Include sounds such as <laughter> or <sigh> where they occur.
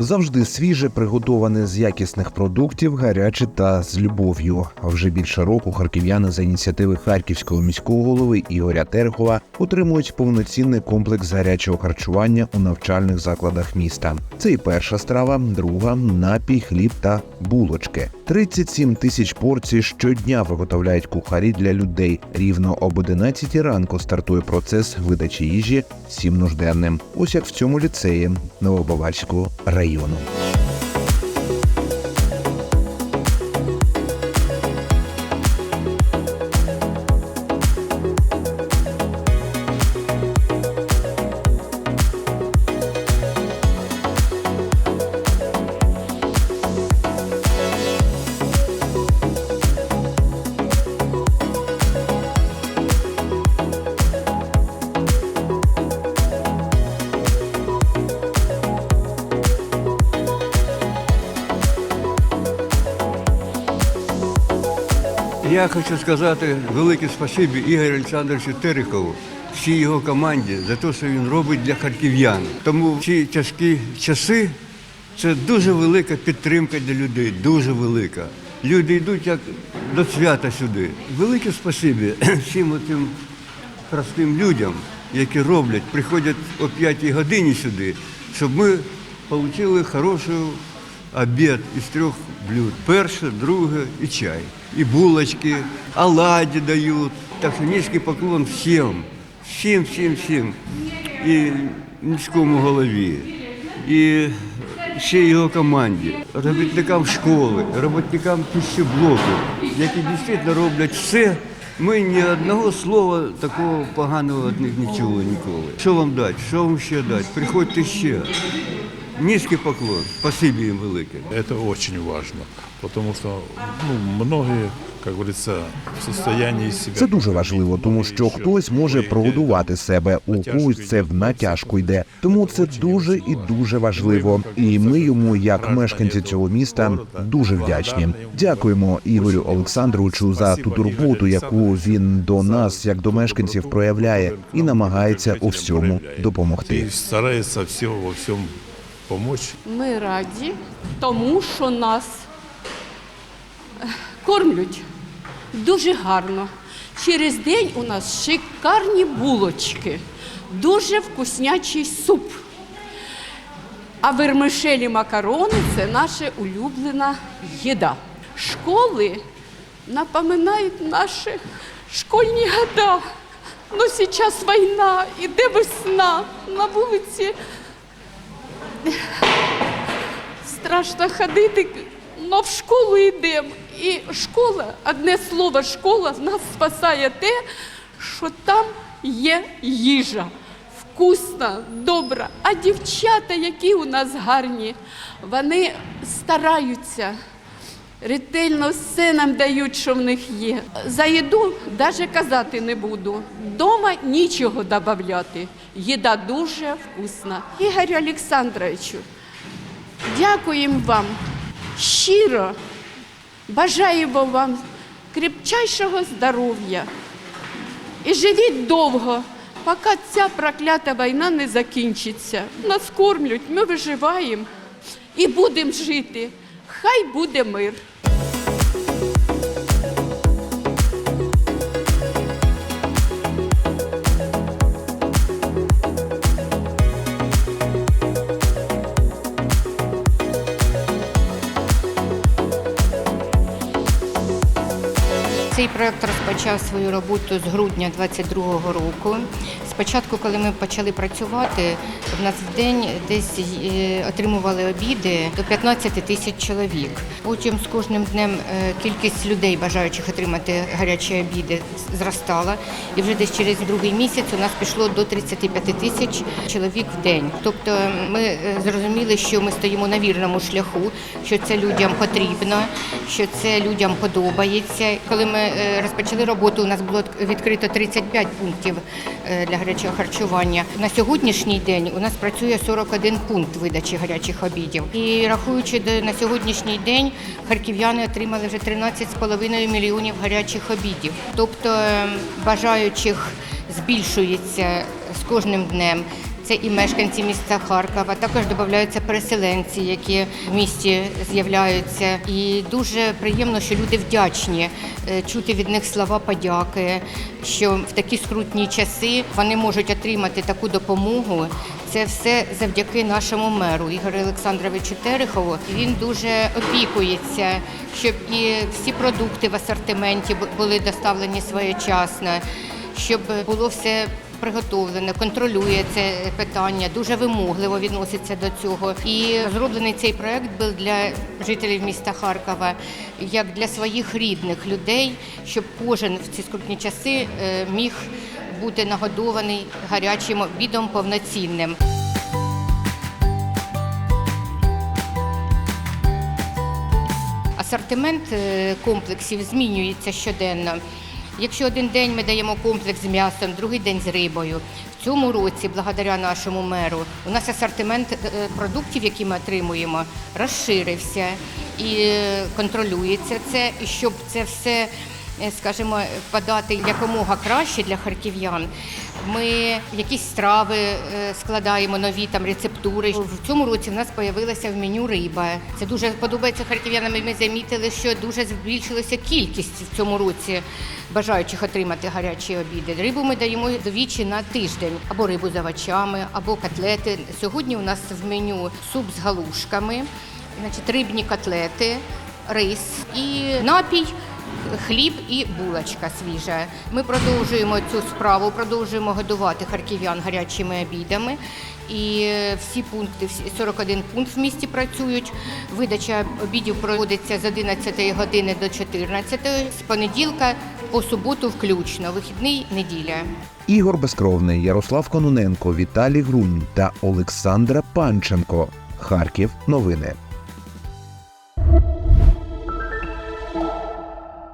Завжди свіже, приготоване з якісних продуктів, гаряче та з любов'ю. Вже більше року харків'яни за ініціативи харківського міського голови Ігоря Терхова отримують повноцінний комплекс гарячого харчування у навчальних закладах міста. Це і перша страва, друга напій, хліб та булочки. 37 тисяч порцій щодня виготовляють кухарі для людей. Рівно об 11 ранку стартує процес видачі їжі всім нужденним. Ось як в цьому ліцеї Новобаварського району. Я хочу сказати велике спасибі Ігорю Олександровичу Терехову, всій його команді за те, що він робить для харків'ян. Тому ці тяжкі часи це дуже велика підтримка для людей, дуже велика. Люди йдуть як до свята сюди. Велике спасибі <clears throat> всім тим простим людям, які роблять, приходять о 5 годині сюди, щоб ми отримали хороший обід із трьох блюд. Перше, друге і чай. І булочки, оладі дають. Так що низький поклон всім, всім, всім, всім. І міському голові, і ще його команді, робітникам школи, робітникам пищеблоку, які дійсно роблять все. Ми ні одного слова такого поганого від них не ніколи. Що вам дати? Що вам ще дати? Приходьте ще. Низький поклон. Спасибі їм велике. Это очень важно, потому что ну, многие, как говорится, в состоянии себя... Це дуже важливо, тому що хтось може прогодувати себе, у когось це в натяжку йде. Тому це дуже і дуже важливо. І ми йому, як мешканці цього міста, дуже вдячні. Дякуємо Ігорю Олександровичу за ту турботу, яку він до нас, як до мешканців, проявляє і намагається у всьому допомогти. И старается все во всем помочь. Ми раді, тому що нас е, кормлять дуже гарно. Через день у нас шикарні булочки, дуже вкуснячий суп. А вермишелі макарони це наша улюблена їда. Школи напоминають наші школьні года. Ну, зараз війна, іде весна, на вулиці страшно ходити, але в школу йдемо. І школа, одне слово школа нас спасає те, що там є їжа. Вкусна, добра. А дівчата, які у нас гарні, вони стараються. Ретельно все нам дають, що в них є. За їду навіть казати не буду. Дома нічого додати. Їда дуже вкусна. Ігорю Олександровичу, дякуємо вам щиро. Бажаємо вам крепчайшого здоров'я. І живіть довго, поки ця проклята війна не закінчиться. Нас кормлять, ми виживаємо і будемо жити. Хай буде мир. Цей проект розпочав свою роботу з грудня 22-го року. Спочатку, коли ми почали працювати, в нас в день десь е, отримували обіди до 15 тисяч чоловік. Потім з кожним днем е, кількість людей, бажаючих отримати гарячі обіди, зростала. І вже десь через другий місяць у нас пішло до 35 тисяч чоловік в день. Тобто ми е, зрозуміли, що ми стоїмо на вірному шляху, що це людям потрібно, що це людям подобається. Коли ми розпочали роботу, у нас було відкрито 35 пунктів для гарячого харчування. На сьогоднішній день у нас працює 41 пункт видачі гарячих обідів. І рахуючи на сьогоднішній день, харків'яни отримали вже 13,5 мільйонів гарячих обідів. Тобто е, бажаючих збільшується з кожним днем. Це і мешканці міста Харкова. Також додаються переселенці, які в місті з'являються. І дуже приємно, що люди вдячні е, чути від них слова подяки, що в такі скрутні часи вони можуть отримати таку допомогу. Це все завдяки нашому меру Ігорю Олександровичу Терехову. Він дуже опікується, щоб і всі продукти в асортименті були доставлені своєчасно, щоб було все приготовлене, контролює це питання, дуже вимогливо відноситься до цього. І зроблений цей проект був для жителів міста Харкова, як для своїх рідних людей, щоб кожен в ці скрутні часи е, міг бути нагодований гарячим обідом повноцінним. Асортимент е, комплексів змінюється щоденно. Якщо один день ми даємо комплекс з м'ясом, другий день з рибою. В цьому році, благодаря нашому меру, у нас асортимент е, продуктів, які ми отримуємо, розширився і е, контролюється це. І щоб це все, е, скажімо, подати якомога краще для харків'ян, ми якісь страви е, складаємо нові там рецептури. В цьому році в нас з'явилася в меню риба. Це дуже подобається харків'янам. і Ми замітили, що дуже збільшилася кількість в цьому році бажаючих отримати гарячі обіди. Рибу ми даємо двічі на тиждень або рибу з овочами, або котлети. Сьогодні у нас в меню суп з галушками, значить рибні котлети, рис і напій. Хліб і булочка свіжа. Ми продовжуємо цю справу, продовжуємо годувати харків'ян гарячими обідами. І е, всі пункти, 41 пункт в місті працюють. Видача обідів проводиться з 11 години до 14, з понеділка по суботу включно, вихідний неділя. Ігор Безкровний, Ярослав Кононенко, Віталій Грунь та Олександра Панченко. Харків. Новини.